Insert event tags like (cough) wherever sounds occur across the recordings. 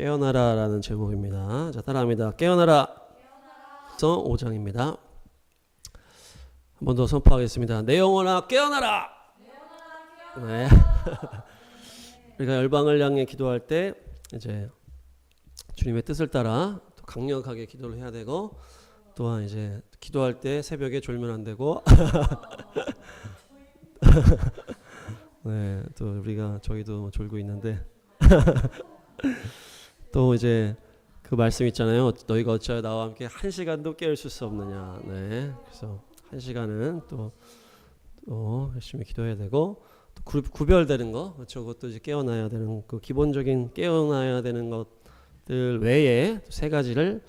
깨어나라라는 제목입니다. 자, 따라합니다. 깨어나라. 서 5장입니다. 한 번 더 선포하겠습니다. 내 영혼아 깨어나라. 네. (laughs) 우리가 열방을 향해 기도할 때 이제 주님의 뜻을 따라 또 강력하게 기도를 해야 되고 또한 이제 기도할 때 새벽에 졸면 안 되고 (laughs) 네, 또 우리가 저희도 졸고 있는데 (laughs) 또 이제 그 말씀 있잖아요. 너희가 어찌하여 나와 함께 한 시간도 깨울 수 없느냐. 네, 그래서 한 시간은 또, 또 열심히 기도해야 되고 또 구, 구별되는 거. 그것도 이제 깨어나야 되는 그 기본적인 깨어나야 되는 것들 외에 세 가지를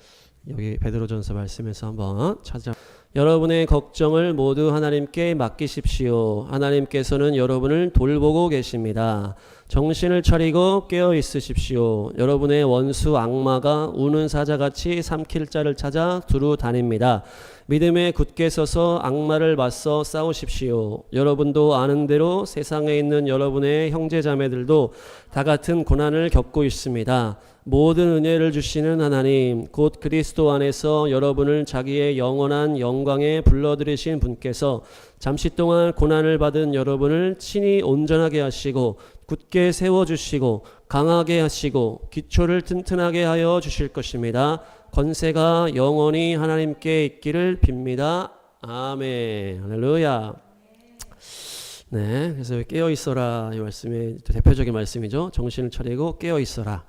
여기 베드로전서 말씀에서 한번 찾아. 여러분의 걱정을 모두 하나님께 맡기십시오. 하나님께서는 여러분을 돌보고 계십니다. 정신을 차리고 깨어 있으십시오. 여러분의 원수 악마가 우는 사자같이 삼킬 자를 찾아 두루 다닙니다. 믿음에 굳게 서서 악마를 맞서 싸우십시오. 여러분도 아는 대로 세상에 있는 여러분의 형제 자매들도 다 같은 고난을 겪고 있습니다. 모든 은혜를 주시는 하나님, 곧 그리스도 안에서 여러분을 자기의 영원한 영광에 불러들이신 분께서 잠시 동안 고난을 받은 여러분을 친히 온전하게 하시고 굳게 세워주시고 강하게 하시고 기초를 튼튼하게 하여 주실 것입니다. 권세가 영원히 하나님께 있기를 빕니다. 아멘. 할렐루야. 네, 그래서 깨어 있어라 이 말씀이 대표적인 말씀이죠. 정신을 차리고 깨어 있어라.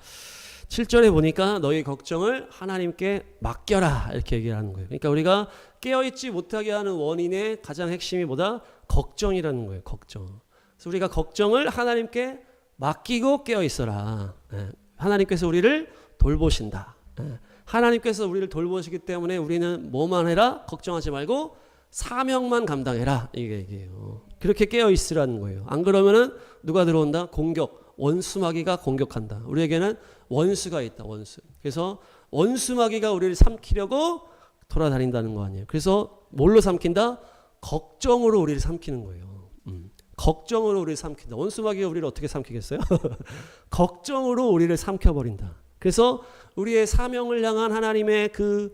7절에 보니까 너희 걱정을 하나님께 맡겨라 이렇게 얘기를 하는 거예요. 그러니까 우리가 깨어 있지 못하게 하는 원인의 가장 핵심이 뭐다? 걱정이라는 거예요. 걱정. 그래서 우리가 걱정을 하나님께 맡기고 깨어 있어라. 네. 하나님께서 우리를 돌보신다. 네. 하나님께서 우리를 돌보시기 때문에 우리는 뭐만 해라? 걱정하지 말고 사명만 감당해라. 이게 얘기예요. 그렇게 깨어 있으라는 거예요. 안 그러면은 누가 들어온다? 공격. 원수마귀가 공격한다. 우리에게는 원수가 있다. 원수. 그래서 원수마귀가 우리를 삼키려고 돌아다닌다는 거 아니에요. 그래서 뭘로 삼킨다? 걱정으로 우리를 삼키는 거예요. 음. 걱정으로 우리를 삼킨다. 원수마귀가 우리를 어떻게 삼키겠어요? (laughs) 걱정으로 우리를 삼켜버린다. 그래서 우리의 사명을 향한 하나님의 그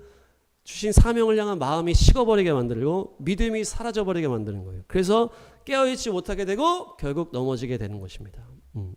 주신 사명을 향한 마음이 식어버리게 만들고 믿음이 사라져버리게 만드는 거예요. 그래서 깨어있지 못하게 되고 결국 넘어지게 되는 것입니다. 음.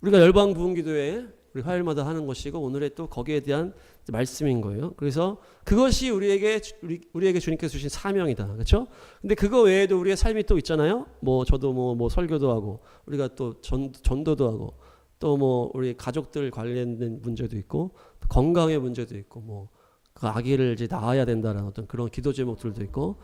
우리가 열방 부흥기도회 우리 화요일마다 하는 것이고 오늘의 또 거기에 대한 말씀인 거예요. 그래서 그것이 우리에게 우리, 우리 에게 주님께서 주신 사명이다. 그렇죠? 근데 그거 외에도 우리의 삶이 또 있잖아요. 뭐 저도 뭐, 뭐 설교도 하고 우리가 또 전, 전도도 하고 또 뭐 우리 가족들 관련된 문제도 있고 건강의 문제도 있고 뭐 그 아기를 이제 낳아야 된다라는 어떤 그런 기도 제목들도 있고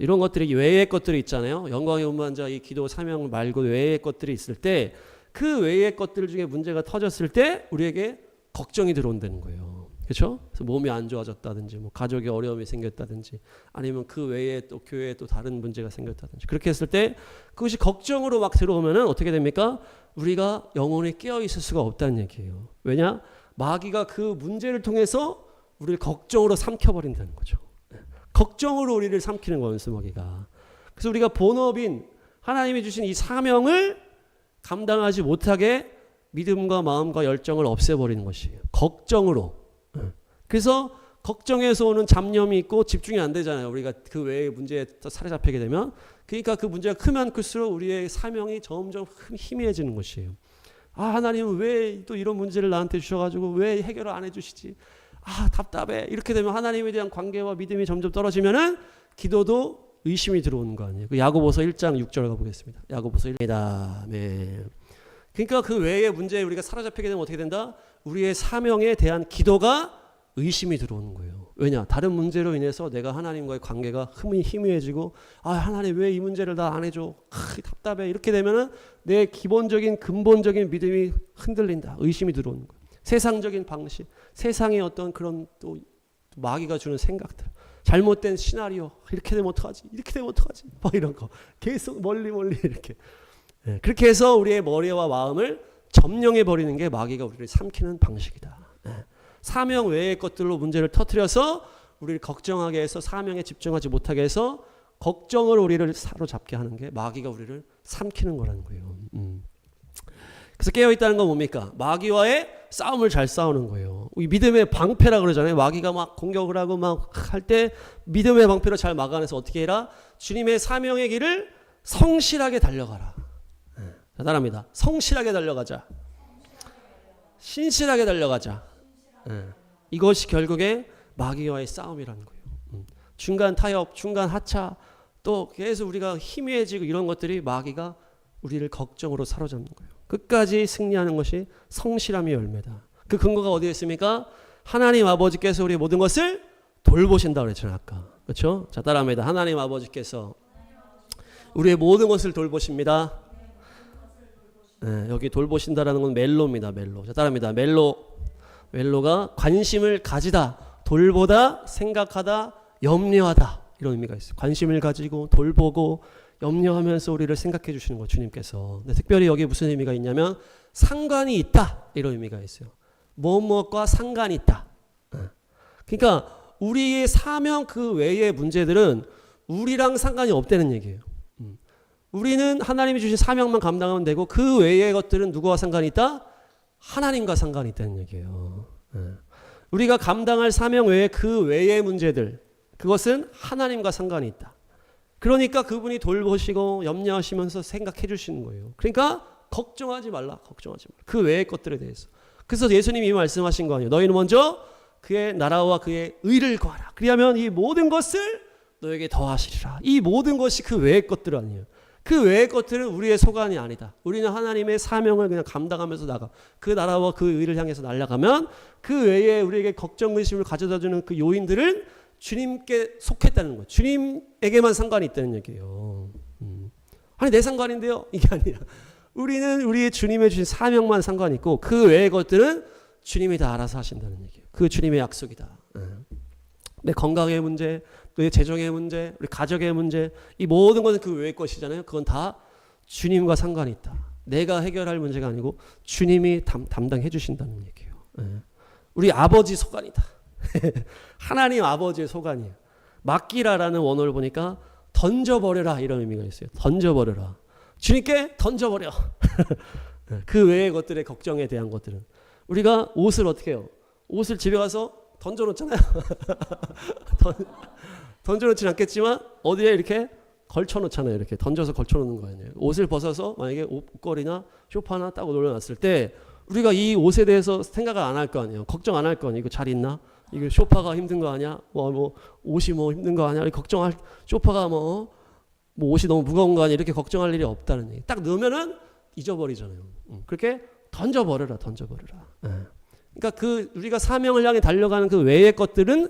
이런 것들이 외의 것들이 있잖아요. 영광의 운반자 이 기도 사명 말고 외의 것들이 있을 때 그 외의 것들 중에 문제가 터졌을 때 우리에게 걱정이 들어온다는 거예요. 그렇죠? 그래서 몸이 안 좋아졌다든지 뭐 가족에 어려움이 생겼다든지 아니면 그 외에 또 교회에 또 다른 문제가 생겼다든지 그렇게 했을 때 그것이 걱정으로 막 들어오면은 어떻게 됩니까? 우리가 영혼이 깨어 있을 수가 없다는 얘기예요. 왜냐? 마귀가 그 문제를 통해서 우리를 걱정으로 삼켜버린다는 거죠. 걱정으로 우리를 삼키는 거예요, 원수마귀가. 그래서 우리가 본업인 하나님이 주신 이 사명을 감당하지 못하게 믿음과 마음과 열정을 없애버리는 것이에요. 걱정으로. 그래서 걱정에서 오는 잡념이 있고 집중이 안 되잖아요. 우리가 그 외의 문제에 사로잡히게 되면. 그러니까 그 문제가 크면 클수록 우리의 사명이 점점 희미해지는 것이에요. 아, 하나님은 왜 또 이런 문제를 나한테 주셔가지고 왜 해결을 안 해주시지? 아, 답답해. 이렇게 되면 하나님에 대한 관계와 믿음이 점점 떨어지면은 기도도 의심이 들어오는 거 아니에요. 그 야고보서 1장 6절 가보겠습니다. 야고보서 1장. 네. 그러니까 그 외의 문제에 우리가 사로잡히게 되면 어떻게 된다? 우리의 사명에 대한 기도가 의심이 들어오는 거예요. 왜냐? 다른 문제로 인해서 내가 하나님과의 관계가 흠이 희미해지고 아 하나님 왜 이 문제를 다안 해줘? 아, 답답해. 이렇게 되면은 내 기본적인 근본적인 믿음이 흔들린다. 의심이 들어오는 거예요. 세상적인 방식, 세상의 어떤 그런 또 마귀가 주는 생각들, 잘못된 시나리오 이렇게 되면 어떡하지? 이렇게 되면 어떡하지? (laughs) 막 이런 거 계속 멀리 멀리 이렇게 네, 그렇게 해서 우리의 머리와 마음을 점령해 버리는 게 마귀가 우리를 삼키는 방식이다. 네. 사명 외의 것들로 문제를 터트려서 우리를 걱정하게 해서 사명에 집중하지 못하게 해서 걱정을 우리를 사로잡게 하는 게 마귀가 우리를 삼키는 거라는 거예요. 음. 그래서 깨어 있다는 건 뭡니까? 마귀와의 싸움을 잘 싸우는 거예요. 이 믿음의 방패라 그러잖아요. 마귀가 막 공격을 하고 막 할 때 믿음의 방패로 잘 막아내서 어떻게 해라? 주님의 사명의 길을 성실하게 달려가라. 예, 자, 따라합니다. 성실하게 달려가자. 신실하게 달려가자. 예, 이것이 결국에 마귀와의 싸움이라는 거예요. 음, 중간 타협, 중간 하차, 또 계속 우리가 희미해지고 이런 것들이 마귀가 우리를 걱정으로 사로잡는 거예요. 끝까지 승리하는 것이 성실함의 열매다. 그 근거가 어디에 있습니까? 하나님 아버지께서 우리의 모든 것을 돌보신다 그랬잖아요, 아까. 그렇죠? 자, 따라합니다. 하나님 아버지께서 우리의 모든 것을 돌보십니다. 네, 여기 돌보신다라는 건 멜로입니다, 멜로. 자, 따라합니다. 멜로. 멜로가 관심을 가지다, 돌보다, 생각하다, 염려하다. 이런 의미가 있어요. 관심을 가지고 돌보고 염려하면서 우리를 생각해 주시는 거 주님께서. 근데 특별히 여기 무슨 의미가 있냐면 상관이 있다 이런 의미가 있어요. 무엇 무엇과 상관이 있다. 예. 그러니까 우리의 사명 그 외의 문제들은 우리랑 상관이 없다는 얘기예요. 음. 우리는 하나님이 주신 사명만 감당하면 되고 그 외의 것들은 누구와 상관이 있다? 하나님과 상관이 있다는 얘기예요. 예. 우리가 감당할 사명 외에 그 외의 문제들 그것은 하나님과 상관이 있다. 그러니까 그분이 돌보시고 염려하시면서 생각해 주시는 거예요. 그러니까 걱정하지 말라. 걱정하지 말라. 그 외의 것들에 대해서. 그래서 예수님이 이 말씀하신 거 아니에요. 너희는 먼저 그의 나라와 그의 의를 구하라. 그리하면 이 모든 것을 너에게 더하시리라. 이 모든 것이 그 외의 것들 아니에요. 그 외의 것들은 우리의 소관이 아니다. 우리는 하나님의 사명을 그냥 감당하면서 나가. 그 나라와 그 의를 향해서 날아가면 그 외에 우리에게 걱정 근심을 가져다 주는 그 요인들은 주님께 속했다는 거예요. 주님에게만 상관이 있다는 얘기예요. 음. 아니 내 상관인데요. 이게 아니라 우리는 우리의 주님의 주신 사명만 상관이 있고 그 외의 것들은 주님이 다 알아서 하신다는 얘기예요. 그 주님의 약속이다. 예. 내 건강의 문제, 내 재정의 문제, 우리 가족의 문제, 이 모든 것은 그 외의 것이잖아요. 그건 다 주님과 상관이 있다. 내가 해결할 문제가 아니고 주님이 담, 담당해 주신다는 얘기예요. 예. 우리 아버지 소관이다. (laughs) 하나님 아버지의 소관이에요. 맡기라라는 원어를 보니까 던져버려라 이런 의미가 있어요. 던져버려라. 주님께 던져버려. (laughs) 그 외의 것들의 걱정에 대한 것들은 우리가 옷을 어떻게 해요? 옷을 집에 가서 던져놓잖아요. (laughs) 던, 던져놓지는 않겠지만 어디에 이렇게 걸쳐놓잖아요. 이렇게 던져서 걸쳐놓는 거 아니에요. 옷을 벗어서 만약에 옷걸이나 쇼파나 딱 올려놨을 때 우리가 이 옷에 대해서 생각을 안 할 거 아니에요. 걱정 안 할 거 아니에요. 이거 잘 있나? 이거 쇼파가 힘든 거 아니야? 뭐, 뭐 옷이 뭐 힘든 거 아니야? 걱정할 쇼파가 뭐, 뭐 옷이 너무 무거운 거 아니야? 이렇게 걱정할 일이 없다는 얘기. 딱 넣으면은 잊어버리잖아요. 음, 그렇게 던져버려라, 던져버려라. 예. 그러니까 그 우리가 사명을 향해 달려가는 그 외의 것들은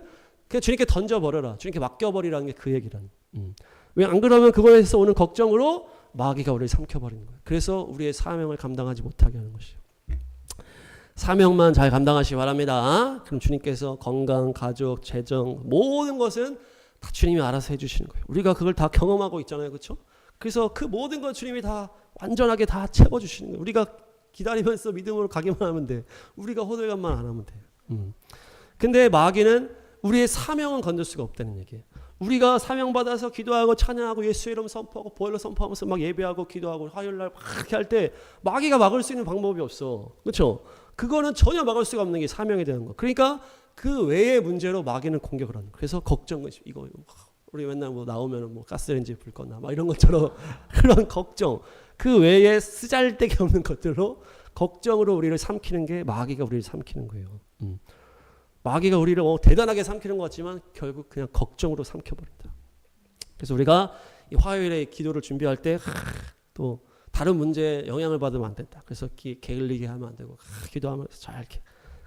그냥 주님께 던져버려라. 주님께 맡겨버리라는 게 그 얘기란. 음. 왜안 그러면 그거에서 오는 걱정으로 마귀가 우리를 삼켜버리는 거예요. 그래서 우리의 사명을 감당하지 못하게 하는 것이죠. 사명만 잘 감당하시기 바랍니다. 그럼 주님께서 건강, 가족, 재정 모든 것은 다 주님이 알아서 해주시는 거예요. 우리가 그걸 다 경험하고 있잖아요, 그렇죠? 그래서 그 모든 건 주님이 다 완전하게 다 채워주시는 거예요. 우리가 기다리면서 믿음으로 가기만 하면 돼. 우리가 호들갑만 안 하면 돼. 음. 근데 마귀는 우리의 사명은 건들 수가 없다는 얘기예요. 우리가 사명 받아서 기도하고 찬양하고 예수 이름 선포하고 보혈로 선포하면서 막 예배하고 기도하고 화요일 날막 이렇게 할 때 마귀가 막을 수 있는 방법이 없어. 그렇죠? 그거는 전혀 막을 수가 없는 게 사명에 대한 거. 그러니까 그 외의 문제로 마귀는 공격을 하는. 그래서 걱정 이거 우리 맨날 뭐 나오면 뭐 가스레인지 불 거나 막 이런 것처럼 (laughs) 그런 걱정. 그 외에 쓰잘데기 없는 것들로 걱정으로 우리를 삼키는 게 마귀가 우리를 삼키는 거예요. 음. 마귀가 우리를 어, 대단하게 삼키는 것 같지만 결국 그냥 걱정으로 삼켜버린다. 그래서 우리가 이 화요일에 기도를 준비할 때또 다른 문제에 영향을 받으면 안 된다. 그래서 기, 게을리게 하면 안 되고 하, 기도하면서 잘 이렇게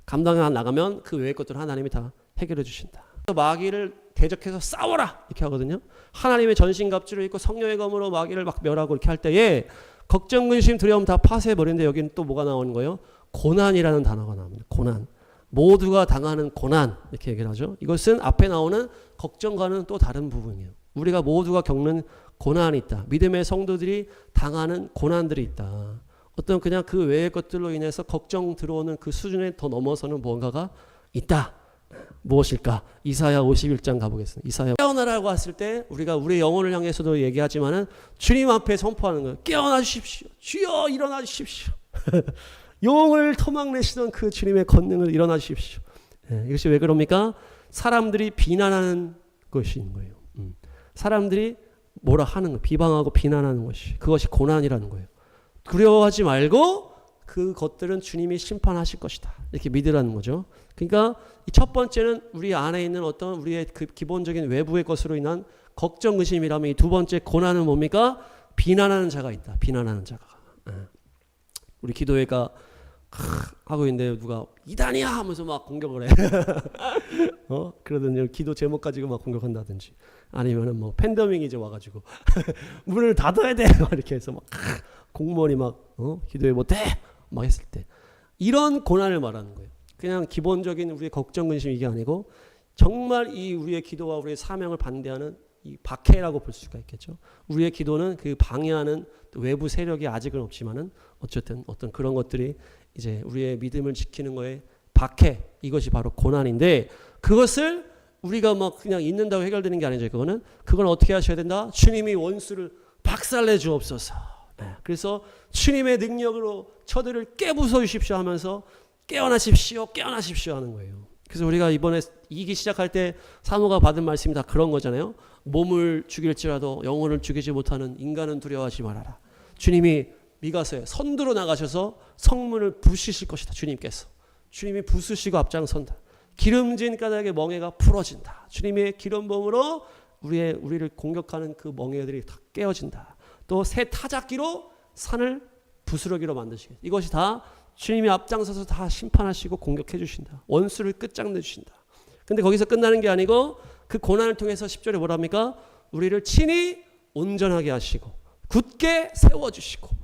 감당해 나가면 그 외의 것들을 하나님이 다 해결해 주신다. 마귀를 대적해서 싸워라 이렇게 하거든요. 하나님의 전신 갑주를 입고 성령의 검으로 마귀를 막 멸하고 이렇게 할 때에 걱정, 근심, 두려움 다 파쇄해 버리는데 여기는 또 뭐가 나오는 거예요? 고난이라는 단어가 나옵니다. 고난. 모두가 당하는 고난 이렇게 얘기를 하죠. 이것은 앞에 나오는 걱정과는 또 다른 부분이에요. 우리가 모두가 겪는 고난이 있다. 믿음의 성도들이 당하는 고난들이 있다. 어떤 그냥 그 외의 것들로 인해서 걱정 들어오는 그 수준에 더 넘어서는 무언가가 있다. 무엇일까? 이사야 51장 가보겠습니다. 이사야 깨어나라고 했을 때 우리가 우리의 영혼을 향해서도 얘기하지만은 주님 앞에 선포하는 거예요. 깨어나 주십시오. 주여 일어나 주십시오. (laughs) 용을 토막내시던 그 주님의 권능을 일어나 주십시오. 예, 이것이 왜 그럽니까? 사람들이 비난하는 것인 거예요. 음. 사람들이 뭐라 하는 거, 비방하고 비난하는 것이 그것이 고난이라는 거예요. 두려워하지 말고 그 것들은 주님이 심판하실 것이다. 이렇게 믿으라는 거죠. 그러니까 이첫 번째는 우리 안에 있는 어떤 우리의 그 기본적인 외부의 것으로 인한 걱정 의심이라면 이 두 번째 고난은 뭡니까? 비난하는 자가 있다. 비난하는 자가. 예. 우리 기도회가 하고 있는데 누가 이단이야 하면서 막 공격을 해. (laughs) 어? 그러더니 기도 제목 가지고 막 공격한다든지 아니면은 뭐 팬더밍이 이제 와가지고 (laughs) 문을 닫아야 돼. (laughs) 막 이렇게 해서 막 공무원이 막 어? 기도회 못해 막 했을 때 이런 고난을 말하는 거예요. 그냥 기본적인 우리의 걱정 근심 이게 아니고 정말 이 우리의 기도와 우리의 사명을 반대하는 이 박해라고 볼 수가 있겠죠. 우리의 기도는 그 방해하는 또 외부 세력이 아직은 없지만은 어쨌든 어떤 그런 것들이 이제 우리의 믿음을 지키는 거에 박해 이것이 바로 고난인데 그것을 우리가 막 그냥 있는다고 해결되는 게 아니죠. 그거는 그건 어떻게 하셔야 된다? 주님이 원수를 박살내 주옵소서. 네. 그래서 주님의 능력으로 저들을 깨부숴 주십시오 하면서 깨어나십시오, 깨어나십시오 하는 거예요. 그래서 우리가 이번에 이기 시작할 때 사모가 받은 말씀이 다 그런 거잖아요. 몸을 죽일지라도 영혼을 죽이지 못하는 인간은 두려워하지 말아라. 주님이 미가서에 선두로 나가셔서 성문을 부시실 것이다. 주님께서 주님이 부수시고 앞장선다. 기름진 까닭의 멍에가 풀어진다. 주님의 기름범으로 우리의 우리를 공격하는 그 멍에들이 다 깨어진다. 또 새 타작기로 산을 부스러기로 만드시겠다. 이것이 다 주님이 앞장서서 다 심판하시고 공격해 주신다. 원수를 끝장내 주신다. 근데 거기서 끝나는 게 아니고 그 고난을 통해서 10절에 뭐랍니까? 우리를 친히 온전하게 하시고 굳게 세워 주시고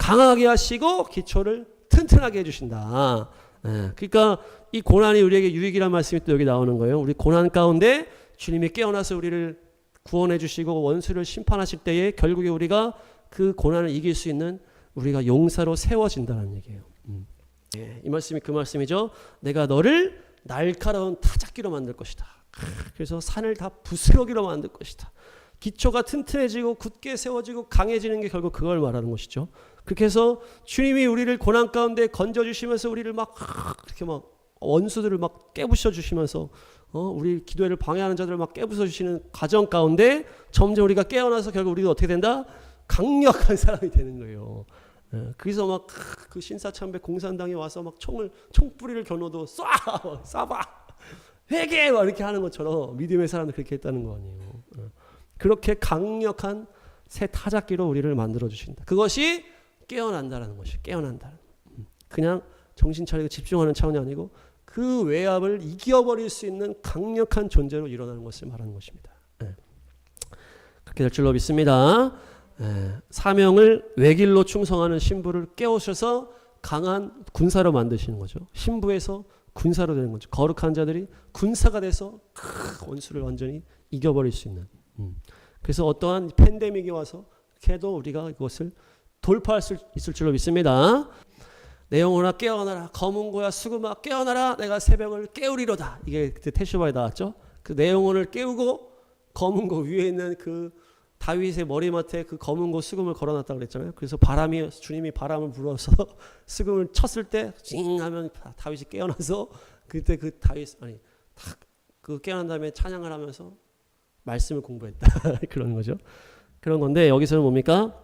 강하게 하시고 기초를 튼튼하게 해 주신다. 예, 그러니까 이 고난이 우리에게 유익이라는 말씀이 또 여기 나오는 거예요. 우리 고난 가운데 주님이 깨어나서 우리를 구원해 주시고 원수를 심판하실 때에 결국에 우리가 그 고난을 이길 수 있는 우리가 용사로 세워진다는 얘기예요. 음. 예, 이 말씀이 그 말씀이죠. 내가 너를 날카로운 타작기로 만들 것이다. 그래서 산을 다 부스러기로 만들 것이다. 기초가 튼튼해지고 굳게 세워지고 강해지는 게 결국 그걸 말하는 것이죠. 그렇게 해서 주님이 우리를 고난 가운데 건져 주시면서 우리를 막 이렇게 막 원수들을 막 깨부셔 주시면서 어, 우리 기도회를 방해하는 자들을 막 깨부숴 주시는 과정 가운데 점점 우리가 깨어나서 결국 우리가 어떻게 된다? 강력한 (laughs) 사람이 되는 거예요. 예, 그래서 막 그 신사참배 공산당에 와서 막 총을 총뿌리를 겨눠도 쏴 쏴봐 회개 막 이렇게 하는 것처럼 믿음의 사람들 그렇게 했다는 거 아니에요. 예. 그렇게 강력한 새 타작기로 우리를 만들어 주신다. 그것이 깨어난다라는 것이 깨어난다. 음. 그냥 정신 차리고 집중하는 차원이 아니고 그 외압을 이겨버릴 수 있는 강력한 존재로 일어나는 것을 말하는 것입니다. 예. 그렇게 될 줄로 믿습니다. 예. 사명을 외길로 충성하는 신부를 깨우셔서 강한 군사로 만드시는 거죠. 신부에서 군사로 되는 거죠. 거룩한 자들이 군사가 돼서 크, 원수를 완전히 이겨버릴 수 있는. 음. 그래서 어떠한 팬데믹이 와서 해도 우리가 이것을 돌파할 수 있을 줄로 믿습니다. 내 영혼아 깨어나라. 검은 고야 수금아 깨어나라. 내가 새벽을 깨우리로다. 이게 그때 테슈바에 나왔죠? 그내 영혼을 깨우고 검은 고 위에 있는 그 다윗의 머리맡에 그 검은 고 수금을 걸어놨다 그랬잖아요. 그래서 바람이 주님이 바람을 불어서 (laughs) 수금을 쳤을 때징 하면 다윗이 깨어나서 그때 그 다윗 아니 탁 그 깨어난 다음에 찬양을 하면서 말씀을 공부했다. (laughs) 그런 거죠. 그런 건데 여기서는 뭡니까?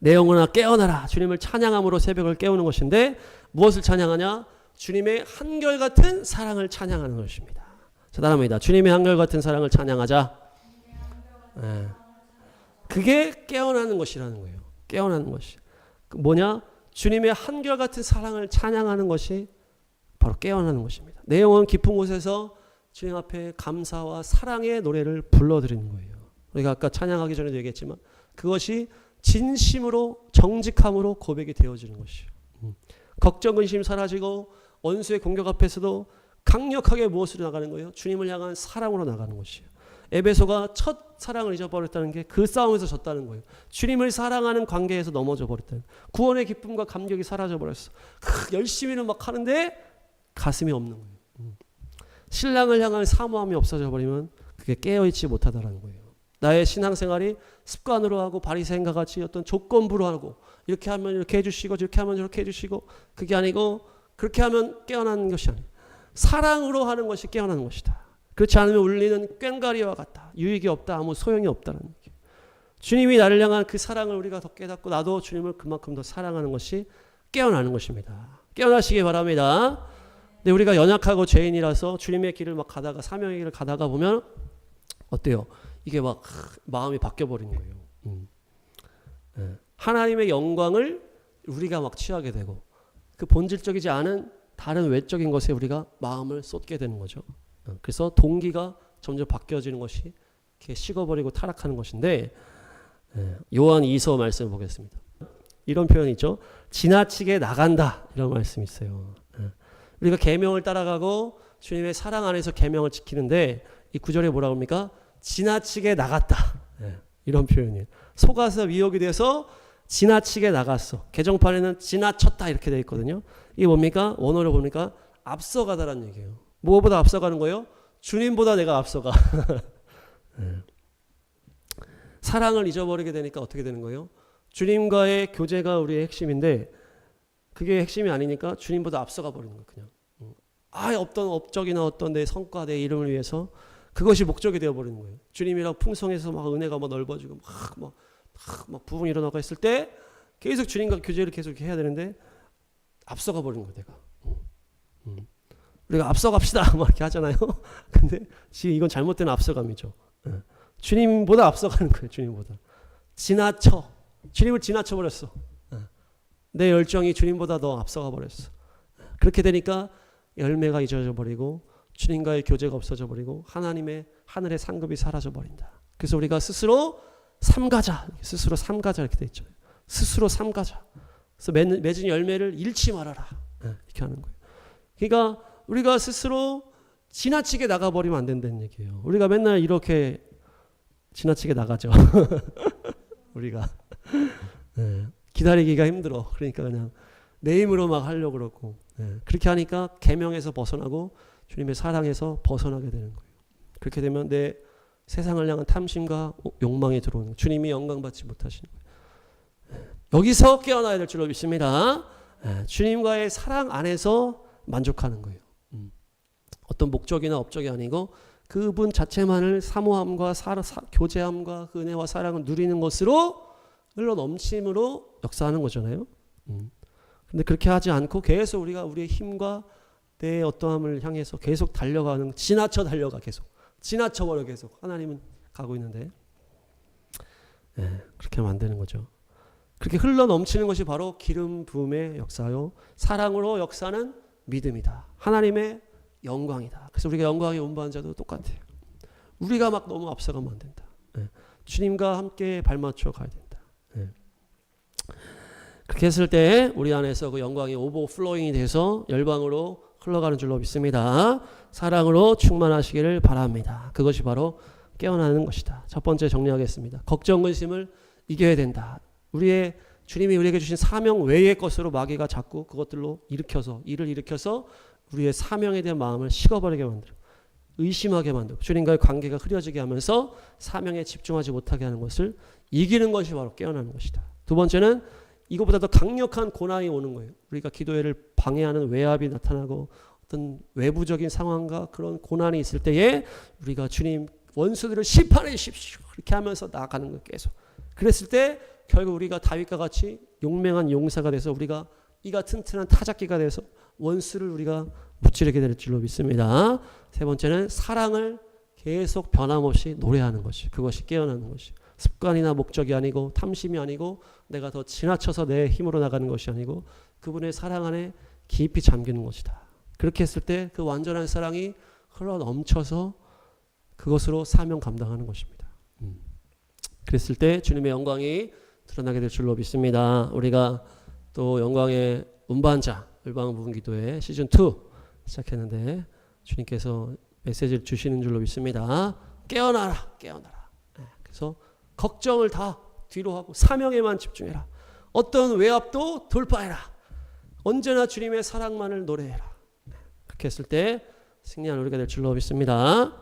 내 영혼아 깨어나라. 주님을 찬양함으로 새벽을 깨우는 것인데 무엇을 찬양하냐? 주님의 한결같은 사랑을 찬양하는 것입니다. 자 다음입니다. 주님의 한결같은 사랑을 찬양하자. 네. 그게 깨어나는 것이라는 거예요. 깨어나는 것이. 그 뭐냐? 주님의 한결같은 사랑을 찬양하는 것이 바로 깨어나는 것입니다. 내 영혼 깊은 곳에서 주님 앞에 감사와 사랑의 노래를 불러드리는 거예요 우리가 아까 찬양하기 전에도 얘기했지만 그것이 진심으로 정직함으로 고백이 되어지는 것이요. 음. 걱정 근심 사라지고 원수의 공격 앞에서도 강력하게 무엇으로 나가는 거예요? 주님을 향한 사랑으로 나가는 것이에요. 에베소가 첫 사랑을 잊어버렸다는 게 그 싸움에서 졌다는 거예요. 주님을 사랑하는 관계에서 넘어져 버렸다는 구원의 기쁨과 감격이 사라져 버렸어. 열심히는 막 하는데 가슴이 없는 거예요. 음. 신랑을 향한 사모함이 없어져 버리면 그게 깨어 있지 못하다라는 거예요. 나의 신앙생활이 습관으로 하고 바리새인과 같이 어떤 조건부로 하고 이렇게 하면 이렇게 해주시고 저렇게 하면 저렇게 해주시고 그게 아니고 그렇게 하면 깨어나는 것이 아니에요. 사랑으로 하는 것이 깨어나는 것이다. 그렇지 않으면 울리는 꽹가리와 같다. 유익이 없다. 아무 소용이 없다는 얘기. 주님이 나를 향한 그 사랑을 우리가 더 깨닫고 나도 주님을 그만큼 더 사랑하는 것이 깨어나는 것입니다. 깨어나시기 바랍니다. 근데 우리가 연약하고 죄인이라서 주님의 길을 막 가다가 사명의 길을 가다가 보면 어때요? 이게 막 마음이 바뀌어 버리는 거예요. 음. 예. 하나님의 영광을 우리가 막 취하게 되고 그 본질적이지 않은 다른 외적인 것에 우리가 마음을 쏟게 되는 거죠. 어, 그래서 동기가 점점 바뀌어지는 것이 이렇게 식어버리고 타락하는 것인데 예, 요한 2서 말씀 보겠습니다. 이런 표현이 있죠. 지나치게 나간다 이런 말씀이 있어요. 예. 우리가 계명을 따라가고 주님의 사랑 안에서 계명을 지키는데 이 구절에 뭐라고 합니까? 지나치게 나갔다. 예, 이런 표현이에요. 속아서 미혹이 돼서 지나치게 나갔어. 개정판에는 지나쳤다 이렇게 되어 있거든요. 이게 뭡니까? 원어로 보니까 앞서가다라는 얘기예요. 무엇보다 앞서가는 거예요? 주님보다 내가 앞서가. (laughs) 예. 사랑을 잊어버리게 되니까 어떻게 되는 거예요? 주님과의 교제가 우리의 핵심인데 그게 핵심이 아니니까 주님보다 앞서가 버리는 거예요. 그냥. 음. 아, 어떤 업적이나 어떤 내 성과, 내 이름을 위해서 그것이 목적이 되어 버리는 거예요. 주님이랑 풍성해서 막 은혜가 막 넓어지고 막막 막, 막 부흥이 일어나고 했을 때 계속 주님과 교제를 계속 해야 되는데 앞서가 버리는 거예요, 내가. 음. 음. 우리가 앞서갑시다 (laughs) 막 이렇게 하잖아요. (laughs) 근데 지금 이건 잘못된 앞서감이죠. 예. 주님보다 앞서가는 거예요. 주님보다 지나쳐 주님을 지나쳐 버렸어. 예. 내 열정이 주님보다 더 앞서가 버렸어. 그렇게 되니까 열매가 잊어져 버리고 주님과의 교제가 없어져 버리고 하나님의 하늘의 상급이 사라져 버린다. 그래서 우리가 스스로 삼가자 스스로 삼가자 이렇게 돼 있죠. 스스로 삼가자. 그래서 맺은 열매를 잃지 말아라. 예, 이렇게 하는 거예요. 그러니까 우리가 스스로 지나치게 나가버리면 안 된다는 얘기예요. 우리가 맨날 이렇게 지나치게 나가죠. (laughs) 우리가 예, 기다리기가 힘들어. 그러니까 그냥 내 힘으로 막 하려고 그러고 예, 그렇게 하니까 계명에서 벗어나고 주님의 사랑에서 벗어나게 되는 거예요. 그렇게 되면 내 세상을 향한 탐심과 욕망이 들어오는 거예요. 주님이 영광 받지 못하시는 거예요. 예, 여기서 깨어나야 될 줄로 믿습니다. 예, 주님과의 사랑 안에서 만족하는 거예요. 음. 어떤 목적이나 업적이 아니고 그분 자체만을 사모함과 사, 사, 교제함과 그 은혜와 사랑을 누리는 것으로 흘러 넘침으로 역사하는 거잖아요. 음. 근데 그렇게 하지 않고 계속 우리가 우리의 힘과 내 어떠함을 향해서 계속 달려가는 지나쳐 달려가 계속 지나쳐 버려 계속 하나님은 가고 있는데 네, 그렇게 만드는 거죠. 그렇게 흘러 넘치는 것이 바로 기름 부음의 역사요 사랑으로 역사는 믿음이다. 하나님의 영광이다. 그래서 우리가 영광의 운반 자도 똑같아요. 우리가 막 너무 앞서가면 안 된다. 네. 주님과 함께 발맞춰 가야 된다. 네. 그렇게 했을 때 우리 안에서 그 영광이 오버 플로잉이 돼서 열방으로 흘러가는 줄로 믿습니다. 사랑으로 충만하시기를 바랍니다. 그것이 바로 깨어나는 것이다. 첫 번째 정리하겠습니다. 걱정 근심을 이겨야 된다. 우리의 주님이 우리에게 주신 사명 외의 것으로 마귀가 자꾸 그것들로 일으켜서 일을 일으켜서 우리의 사명에 대한 마음을 식어버리게 만들어 의심하게 만들고 주님과의 관계가 흐려지게 하면서 사명에 집중하지 못하게 하는 것을 이기는 것이 바로 깨어나는 것이다. 두 번째는 이것보다 더 강력한 고난이 오는 거예요. 우리가 기도회를 방해하는 외압이 나타나고 어떤 외부적인 상황과 그런 고난이 있을 때에 우리가 주님 원수들을 심판해 주십시오. 그렇게 하면서 나아가는 거예요. 계속. 그랬을 때 결국 우리가 다윗과 같이 용맹한 용사가 돼서 우리가 이가 튼튼한 타작기가 돼서 원수를 우리가 무찌르게 될 줄로 믿습니다. 세 번째는 사랑을 계속 변함없이 노래하는 것이 그것이 깨어나는 것이 습관이나 목적이 아니고 탐심이 아니고 내가 더 지나쳐서 내 힘으로 나가는 것이 아니고 그분의 사랑 안에 깊이 잠기는 것이다. 그렇게 했을 때 그 완전한 사랑이 흘러 넘쳐서 그것으로 사명 감당하는 것입니다. 음. 그랬을 때 주님의 영광이 드러나게 될 줄로 믿습니다. 우리가 또 영광의 운반자 열방 부분 기도회 시즌 2 시작했는데 주님께서 메시지를 주시는 줄로 믿습니다. 깨어나라, 깨어나라. 네, 그래서 걱정을 다 뒤로 하고 사명에만 집중해라. 어떤 외압도 돌파해라. 언제나 주님의 사랑만을 노래해라. 네, 그렇게 했을 때 승리한 우리가 될 줄로 믿습니다.